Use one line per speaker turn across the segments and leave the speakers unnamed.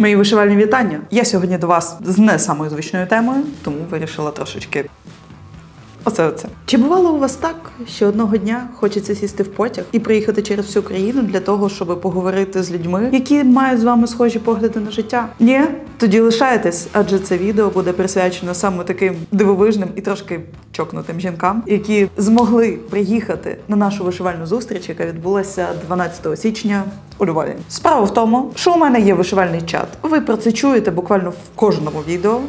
Мої вишивальні вітання. Я сьогодні до вас з не самою звичною темою, тому вирішила трошечки. Оце оце. Чи бувало у вас так, що одного дня хочеться сісти в потяг і приїхати через всю країну для того, щоб поговорити з людьми, які мають з вами схожі погляди на життя? Ні? Тоді лишайтесь, адже це відео буде присвячено саме таким дивовижним і трошки чокнутим жінкам, які змогли приїхати на нашу вишивальну зустріч, яка відбулася 12 січня у Львові. Справа в тому, що у мене є вишивальний чат. Ви про це чуєте буквально в кожному відео,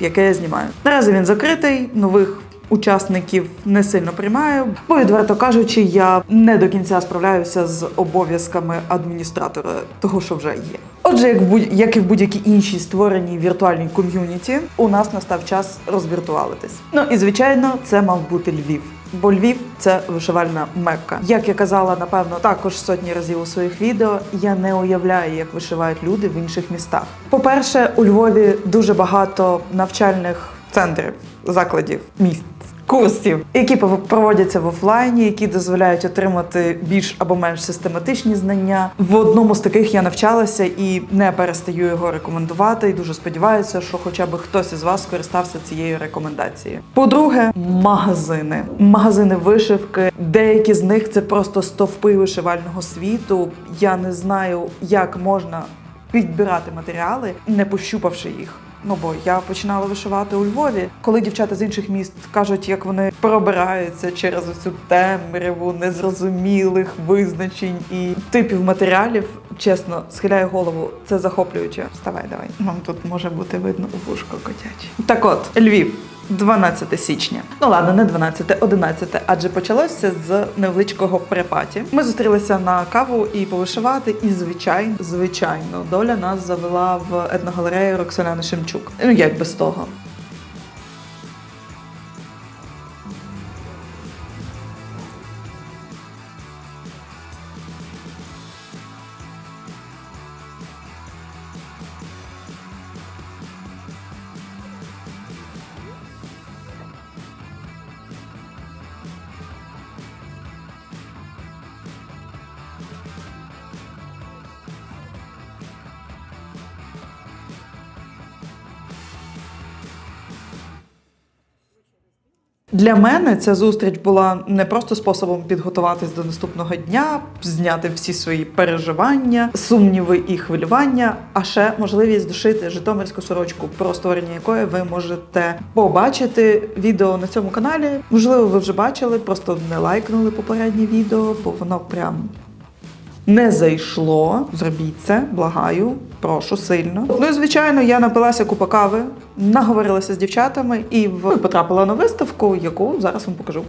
яке я знімаю. Наразі він закритий, нових. Учасників не сильно приймаю, бо відверто кажучи, я не до кінця справляюся з обов'язками адміністратора того, що вже є. Отже, як в будь як і в будь-якій іншій створеній віртуальній ком'юніті, у нас настав час розвіртуалитись. Ну і звичайно, це мав бути Львів. Бо Львів це вишивальна мекка. Як я казала, напевно, також сотні разів у своїх відео. Я не уявляю, як вишивають люди в інших містах. По-перше, у Львові дуже багато навчальних центрів, закладів, місць. Курсів, які проводяться в офлайні, які дозволяють отримати більш або менш систематичні знання. В одному з таких я навчалася і не перестаю його рекомендувати. І дуже сподіваюся, що хоча б хтось із вас скористався цією рекомендацією. По-друге, магазини, магазини вишивки. Деякі з них це просто стовпи вишивального світу. Я не знаю, як можна підбирати матеріали, не пощупавши їх. Ну бо я починала вишивати у Львові, коли дівчата з інших міст кажуть, як вони пробираються через цю темряву незрозумілих визначень і типів матеріалів. Чесно, схиляю голову, це захоплююче. Вставай, давай. Вам тут може бути видно у вушко котяче. Так от, Львів. 12 січня. Ну ладно, не 12, 11, адже почалося з невеличкого препаті. Ми зустрілися на каву і повишивати, і звичайно, звичайно, доля нас завела в етногалерею Роксоляни Шемчук. Ну як без того. Для мене ця зустріч була не просто способом підготуватись до наступного дня, зняти всі свої переживання, сумніви і хвилювання, а ще можливість дошити житомирську сорочку, про створення якої ви можете побачити відео на цьому каналі. Можливо, ви вже бачили, просто не лайкнули попереднє відео, бо воно прям не зайшло. Зробіть це, благаю, прошу сильно. Ну і звичайно, я напилася купа кави, наговорилася з дівчатами і потрапила на виставку, яку зараз вам покажу.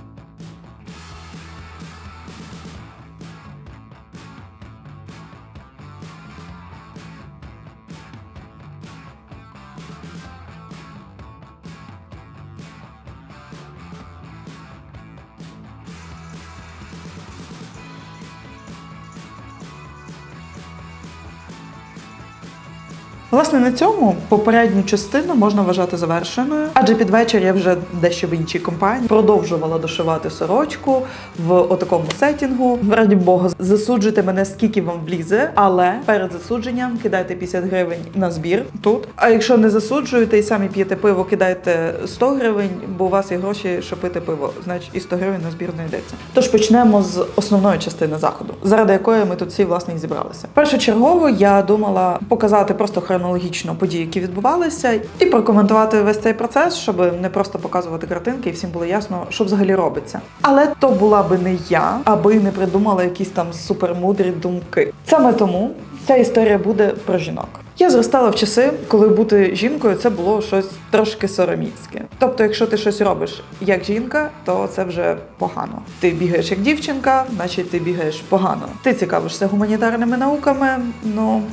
Власне, на цьому попередню частину можна вважати завершеною, адже під вечір я вже дещо в іншій компанії продовжувала дошивати сорочку в отакому сетінгу. Раді Бога, засуджуйте мене скільки вам влізе, але перед засудженням кидайте 50 гривень на збір тут. А якщо не засуджуєте і самі п'єте пиво, кидайте 100 гривень, бо у вас є гроші, щоб пити пиво. Значить, і 100 гривень на збір знайдеться. Тож почнемо з основної частини заходу, заради якої ми тут всі власне і зібралися. Першочергово я думала показати просто хронологічно події, які відбувалися, і прокоментувати весь цей процес, щоб не просто показувати картинки, і всім було ясно, що взагалі робиться. Але то була би не я, аби не придумала якісь там супермудрі думки. Саме тому ця історія буде про жінок. Я зростала в часи, коли бути жінкою це було щось трошки сороміцьке. Тобто, якщо ти щось робиш як жінка, то це вже погано. Ти бігаєш як дівчинка, значить ти бігаєш погано. Ти цікавишся гуманітарними науками, ну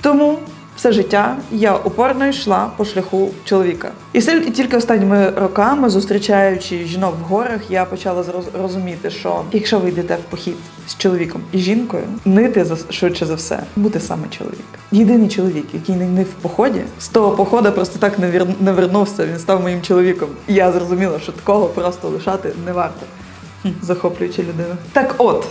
тому все життя я упорно йшла по шляху чоловіка. І тільки останніми роками, зустрічаючи жінок в горах, я почала зроз- розуміти, що якщо ви йдете в похід з чоловіком і жінкою, нити за швидше за все буде саме чоловік. Єдиний чоловік, який не в поході, з того походу просто так не, вір... не вернувся. Він став моїм чоловіком. І я зрозуміла, що такого просто лишати не варто. Хм, захоплююча людина. Так от.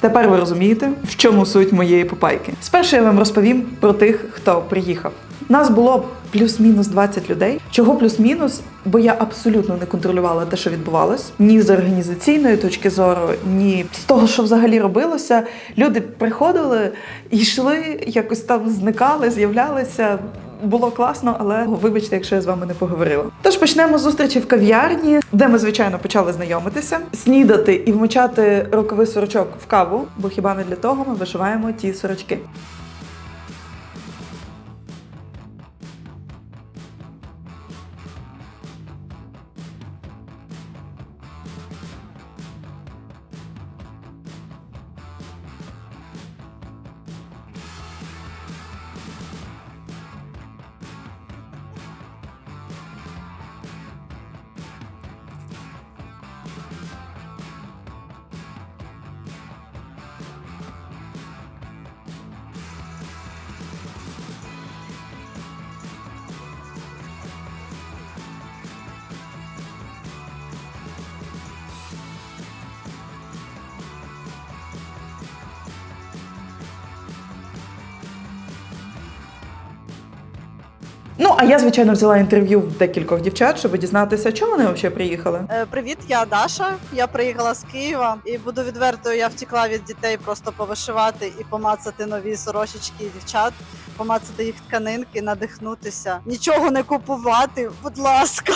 Тепер ви розумієте, в чому суть моєї попайки. Спершу я вам розповім про тих, хто приїхав. Нас було плюс-мінус 20 людей. Чого плюс-мінус? Бо я абсолютно не контролювала те, що відбувалось, ні з організаційної точки зору, ні з того, що взагалі робилося. Люди приходили, йшли, якось там зникали, з'являлися. Було класно, але вибачте, якщо я з вами не поговорила. Тож почнемо з зустрічі в кав'ярні, де ми, звичайно, почали знайомитися, снідати і вмочати роковий сорочок в каву, бо хіба не для того ми вишиваємо ті сорочки. А я, звичайно, взяла інтерв'ю в декількох дівчат, щоб дізнатися, чому вони взагалі приїхали.
Е, Привіт, я Даша. Я приїхала з Києва і буду відвертою. Я втекла від дітей просто повишивати і помацати нові сорочечки дівчат, помацати їх тканинки, надихнутися. Нічого не купувати, будь ласка.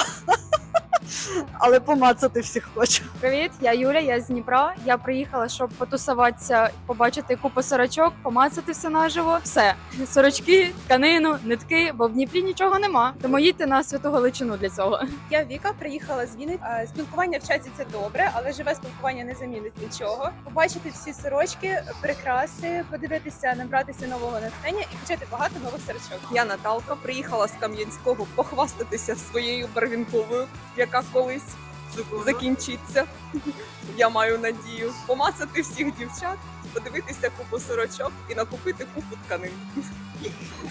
Але помацати всіх хочу.
Привіт, я Юля, я з Дніпра. Я приїхала, щоб потусуватися, побачити купу сорочок, помацати все наживо. Все сорочки, тканину, нитки, бо в Дніпрі нічого нема. Тому їдьте на святу Галичину для цього.
Я Віка, приїхала з Вінниці. Спілкування в чаті це добре, але живе спілкування не замінить нічого. Побачити всі сорочки, прикраси, подивитися, набратися нового натхнення і почати багато нових сорочок.
Я Наталка приїхала з Кам'янського похвастатися своєю барвінковою, яка колись закінчиться. Я маю надію помацати всіх дівчат, подивитися купу сорочок і накупити купу тканин.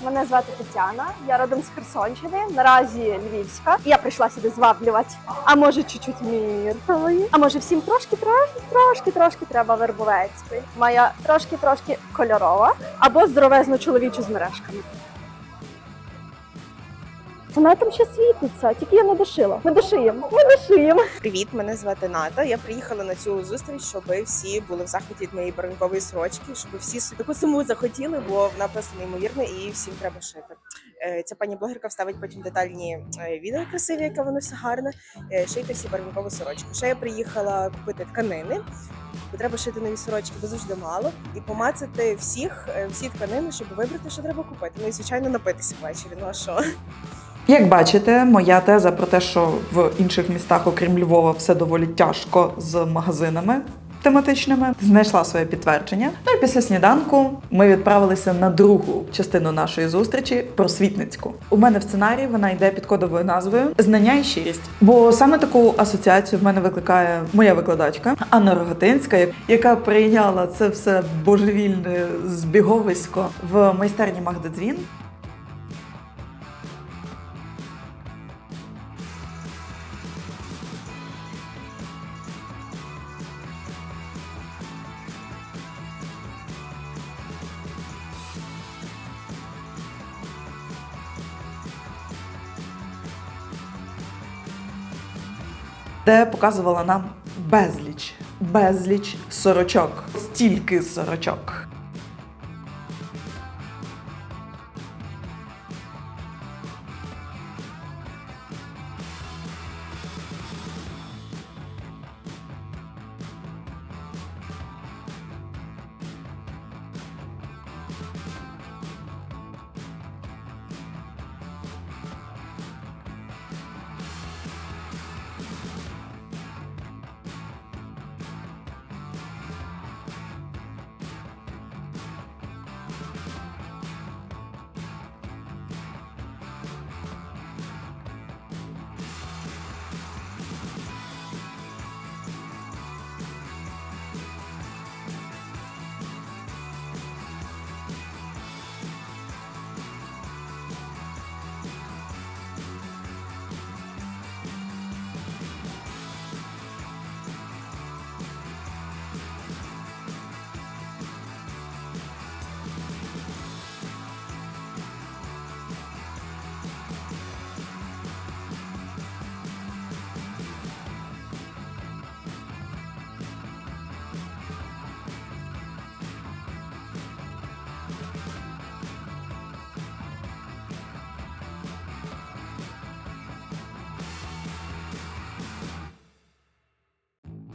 Мене звати Тетяна, я родом з Херсонщини, наразі Львівська. Я прийшла сюди зваблювати. А може, чуть-чуть міртової. А може, всім трошки, трошки, трошки, трошки треба вербовецької. Моя трошки, трошки кольорова або здоровезно чоловічу з мережками. Вона там ще світиться, тільки я не дошила. Ми дошиємо, ми дошиємо.
Привіт, мене звати Ната. Я приїхала на цю зустріч, щоб всі були в захваті від моєї барвінкової сорочки, щоб всі таку саму захотіли, бо вона просто неймовірна і всім треба шити. Е, Ця пані блогерка вставить потім детальні е, відео красиві, яке воно все гарне. Е, Шийте всі барвінкову сорочку. Ще я приїхала купити тканини. Бо треба шити нові сорочки, бо завжди мало, і помацати всіх, всі тканини, щоб вибрати, що треба купити. Ну і звичайно напитися ввечері. Ну а що?
Як бачите, моя теза про те, що в інших містах, окрім Львова, все доволі тяжко з магазинами тематичними, знайшла своє підтвердження. Ну і після сніданку ми відправилися на другу частину нашої зустрічі просвітницьку. У мене в сценарії вона йде під кодовою назвою Знання і щирість. Бо саме таку асоціацію в мене викликає моя викладачка Анна Рогатинська, яка прийняла це все божевільне збіговисько в майстерні Магдадзвін. Де показувала нам безліч, безліч сорочок, стільки сорочок.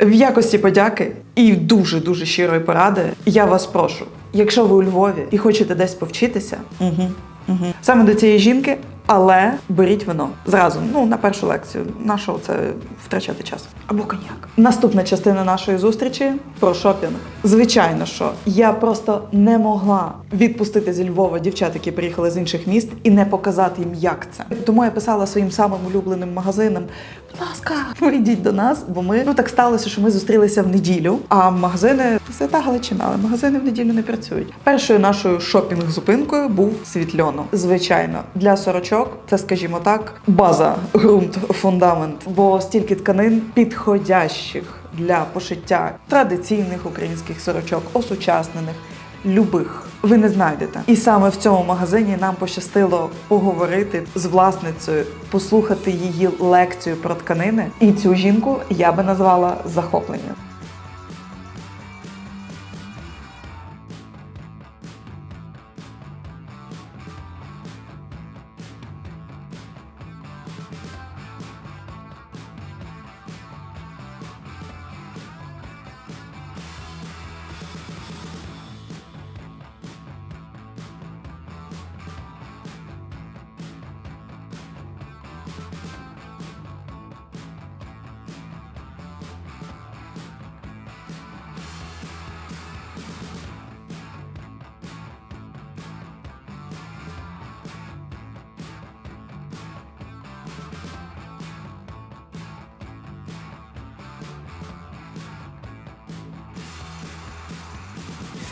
В якості подяки і дуже дуже щирої поради я вас прошу, якщо ви у Львові і хочете десь повчитися, угу, угу. саме до цієї жінки, але беріть вино зразу. Ну на першу лекцію. На що це втрачати час? Або коньяк. Наступна частина нашої зустрічі про шопінг. Звичайно, що я просто не могла відпустити зі Львова дівчат, які приїхали з інших міст, і не показати їм, як це. Тому я писала своїм самим улюбленим магазинам: будь ласка, вийдіть до нас, бо ми ну так сталося, що ми зустрілися в неділю. А магазини свята Галичина, але магазини в неділю не працюють. Першою нашою шопінг-зупинкою був світльоно. Звичайно, для сорочок це, скажімо так, база, ґрунт, фундамент, бо стільки тканин підходящих для пошиття традиційних українських сорочок, осучаснених. Любих ви не знайдете, і саме в цьому магазині нам пощастило поговорити з власницею, послухати її лекцію про тканини. І цю жінку я би назвала захопленням.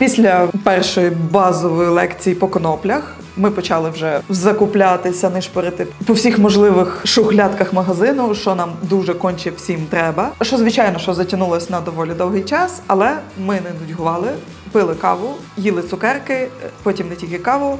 Після першої базової лекції по коноплях ми почали вже закуплятися, нишпорити по всіх можливих шухлядках магазину, що нам дуже конче всім треба. Що звичайно, що затягнулося на доволі довгий час, але ми не нудьгували, пили каву, їли цукерки, потім не тільки каву.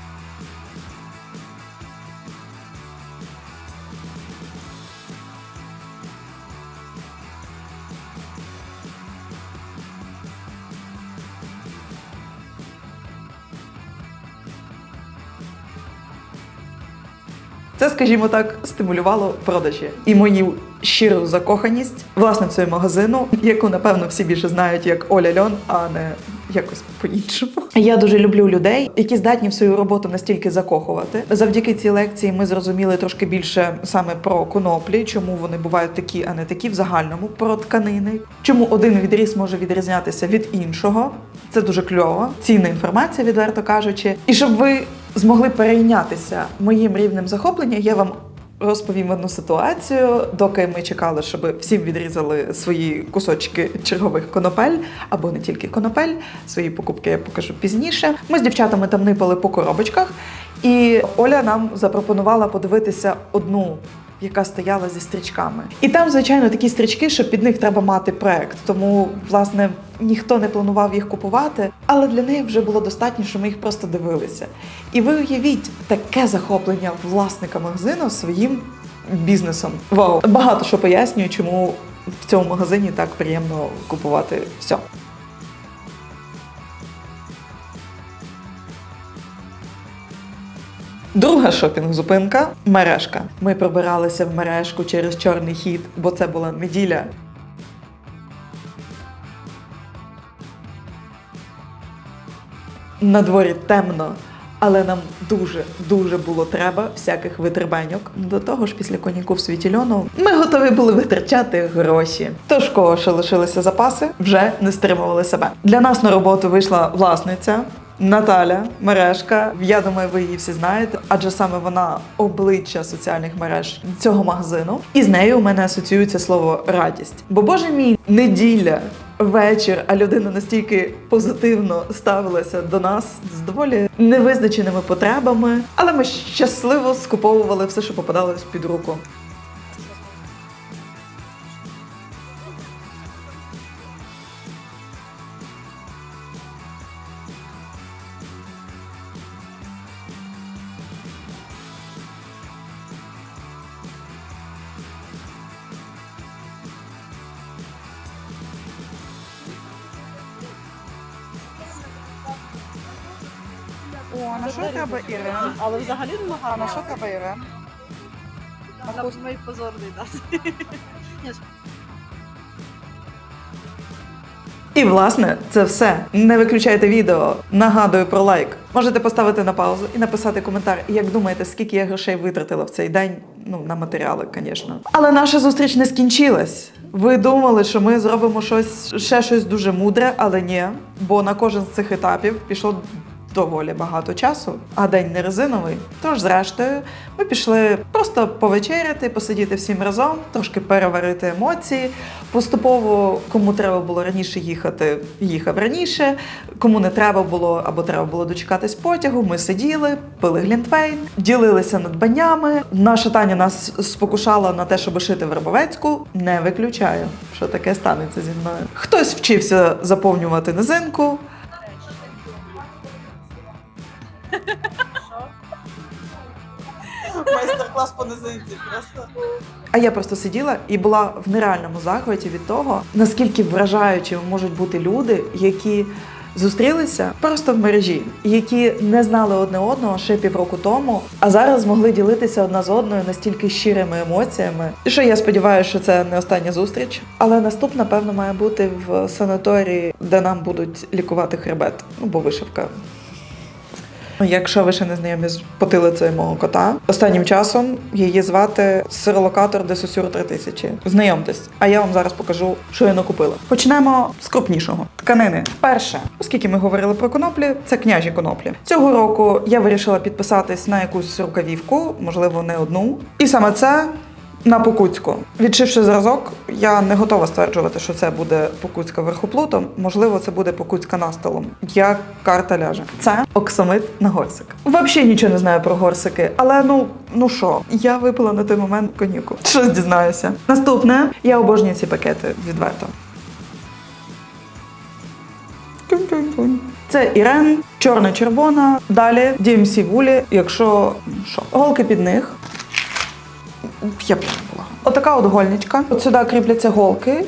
Це, скажімо так, стимулювало продажі і мою щиру закоханість власницею магазину, яку напевно всі більше знають як Оля Льон, а не якось по-іншому. Я дуже люблю людей, які здатні в свою роботу настільки закохувати. Завдяки цій лекції ми зрозуміли трошки більше саме про коноплі, чому вони бувають такі, а не такі в загальному про тканини, чому один відріз може відрізнятися від іншого. Це дуже кльово, цінна інформація, відверто кажучи. І щоб ви змогли перейнятися моїм рівнем захоплення, я вам розповім одну ситуацію, доки ми чекали, щоб всім відрізали свої кусочки чергових конопель, або не тільки конопель, свої покупки я покажу пізніше. Ми з дівчатами там нипали по коробочках, і Оля нам запропонувала подивитися одну. Яка стояла зі стрічками, і там, звичайно, такі стрічки, що під них треба мати проект. Тому, власне, ніхто не планував їх купувати, але для неї вже було достатньо, що ми їх просто дивилися. І ви уявіть таке захоплення власника магазину своїм бізнесом. Вау! Багато що пояснює, чому в цьому магазині так приємно купувати все. Друга шопінг-зупинка мережка. Ми пробиралися в мережку через чорний хід, бо це була неділя. На дворі темно, але нам дуже дуже було треба всяких витребеньок. До того ж, після коньяку в світі льону ми готові були витрачати гроші. Тож кого що лишилися запаси, вже не стримували себе. Для нас на роботу вийшла власниця. Наталя мережка, я думаю, ви її всі знаєте, адже саме вона обличчя соціальних мереж цього магазину. І з нею у мене асоціюється слово радість. Бо боже мій неділя, вечір, а людина настільки позитивно ставилася до нас з доволі невизначеними потребами, але ми щасливо скуповували все, що попадалось під руку.
Але взагалі не
А на що треба Ірен?
На мій позорний дати.
І власне це все. Не виключайте відео. Нагадую про лайк. Можете поставити на паузу і написати коментар, як думаєте, скільки я грошей витратила в цей день. Ну, на матеріали, звісно. Але наша зустріч не скінчилась. Ви думали, що ми зробимо щось ще щось дуже мудре, але ні. Бо на кожен з цих етапів пішло доволі багато часу, а день не резиновий. Тож, зрештою, ми пішли просто повечеряти, посидіти всім разом, трошки переварити емоції. Поступово, кому треба було раніше їхати, їхав раніше. Кому не треба було або треба було дочекатись потягу. Ми сиділи, пили глінтвейн, ділилися надбаннями. Наша Таня нас спокушала на те, щоб шити вербовецьку. Не виключаю, що таке станеться зі мною. Хтось вчився заповнювати низинку.
Майстер-клас по низинці. Просто
А я просто сиділа і була в нереальному захваті від того, наскільки вражаючими можуть бути люди, які зустрілися просто в мережі, які не знали одне одного ще півроку тому, а зараз змогли ділитися одна з одною настільки щирими емоціями. І що я сподіваюся, що це не остання зустріч. Але наступна, певно, має бути в санаторії, де нам будуть лікувати хребет, ну бо вишивка. Якщо ви ще не знайомі з потилицею мого кота, останнім часом її звати сиролокатор Десосюр 3000. Знайомтесь, а я вам зараз покажу, що я накупила. Почнемо з крупнішого тканини. Перше, оскільки ми говорили про коноплі, це княжі коноплі. Цього року я вирішила підписатись на якусь рукавівку, можливо, не одну. І саме це на Покутську. Відшивши зразок, я не готова стверджувати, що це буде Покутська верхоплутом. Можливо, це буде Покутська настилом. Як карта ляже. Це оксамит на горсик. Взагалі нічого не знаю про горсики, але ну ну що, я випила на той момент коньяку. Щось дізнаюся. Наступне, я обожнюю ці пакети відверто. Це Ірен, чорна-червона. Далі DMC вулі, якщо що, голки під них. Я п'яна була. Отака от гольничка. От сюди кріпляться голки,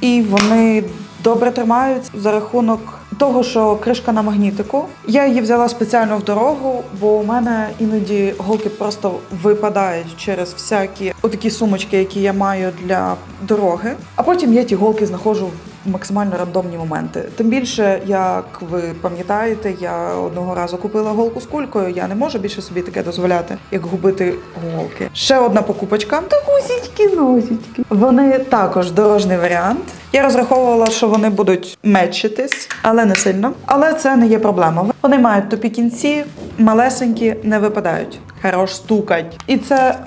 і вони добре тримаються за рахунок того, що кришка на магнітику. Я її взяла спеціально в дорогу, бо у мене іноді голки просто випадають через всякі отакі сумочки, які я маю для дороги. А потім я ті голки знаходжу максимально рандомні моменти. Тим більше, як ви пам'ятаєте, я одного разу купила голку з кулькою. Я не можу більше собі таке дозволяти, як губити голки. Ще одна покупочка. Та гусічки, носічки. Вони також дорожній варіант. Я розраховувала, що вони будуть мечитись, але не сильно. Але це не є проблема. Вони мають тупі кінці, малесенькі, не випадають. Хорош стукать. І це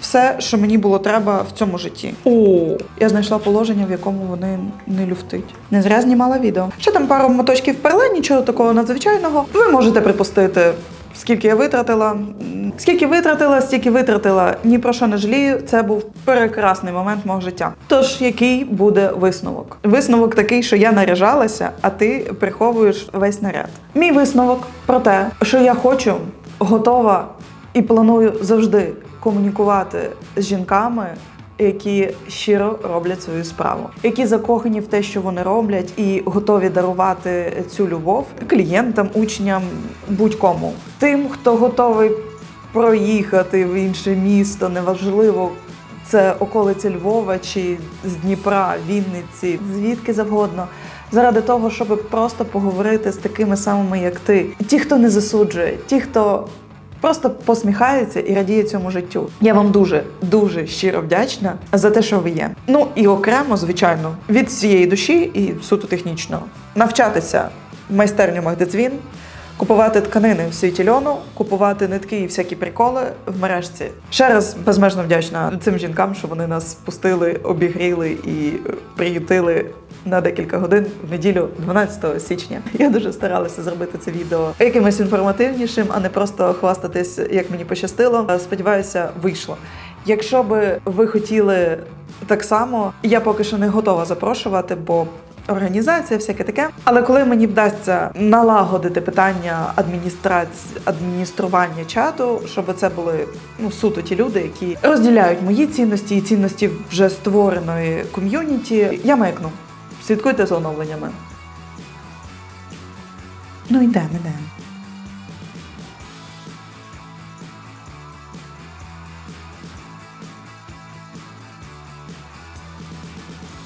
все, що мені було треба в цьому житті. О, я знайшла положення, в якому вони не люфтить. Не зря знімала відео. Ще там пару моточків перле, нічого такого надзвичайного. Ви можете припустити. Скільки я витратила? Скільки витратила, стільки витратила. Ні про що не жалію. Це був прекрасний момент мого життя. Тож, який буде висновок? Висновок такий, що я наряжалася, а ти приховуєш весь наряд. Мій висновок про те, що я хочу, готова і планую завжди комунікувати з жінками, які щиро роблять свою справу, які закохані в те, що вони роблять, і готові дарувати цю любов клієнтам, учням, будь-кому. Тим, хто готовий проїхати в інше місто, неважливо. Це околиці Львова чи з Дніпра, Вінниці, звідки завгодно, заради того, щоб просто поговорити з такими самими, як ти. Ті, хто не засуджує, ті, хто просто посміхається і радіє цьому життю. Я вам дуже дуже щиро вдячна за те, що ви є. Ну і окремо, звичайно, від всієї душі і суто технічно навчатися в майстерню Магдецвін, купувати тканини в світі льону, купувати нитки і всякі приколи в мережці. Ще раз безмежно вдячна цим жінкам, що вони нас пустили, обігріли і приютили. На декілька годин в неділю, 12 січня. Я дуже старалася зробити це відео якимось інформативнішим, а не просто хвастатись, як мені пощастило. Сподіваюся, вийшло. Якщо би ви хотіли так само, я поки що не готова запрошувати, бо організація, всяке таке. Але коли мені вдасться налагодити питання адміністрації адміністрування чату, щоб це були ну суто ті люди, які розділяють мої цінності і цінності вже створеної ком'юніті, я маякну. Слідкуйте за оновленнями. Ну йдемо, йдемо.